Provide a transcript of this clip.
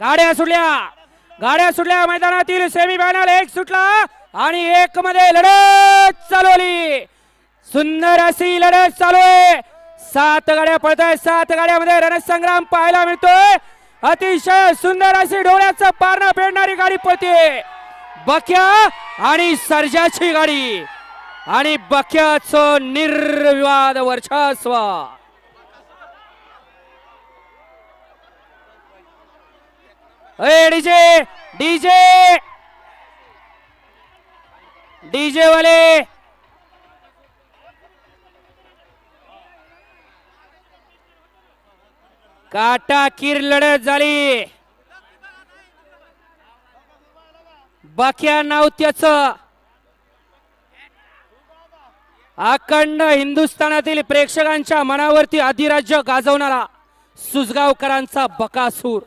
गाड्या सुटल्या. गाड्या सुटल्या मैदानातील सेमी फायनल एक सुटला आणि एक मध्ये लढत चालवली. सुंदर अशी लढत चालू आहे. सात गाड्या पळत आहेत सात गाड्यामध्ये रणसंग्राम पाहायला मिळतोय. अतिशय सुंदर अशी डोळ्याचं पारणं फेडणारी गाडी पळते बख्या आणि सर्जाची गाडी. आणि बख्याचं निर्विवाद वर्चस्व. DJ DJ. डीजे वाले. काटा किर लढत झाली. बाक्या नाव त्याच. अखंड हिंदुस्थानातील प्रेक्षकांच्या मनावरती अधिराज्य गाजवणारा सुजगावकरांचा बकासूर.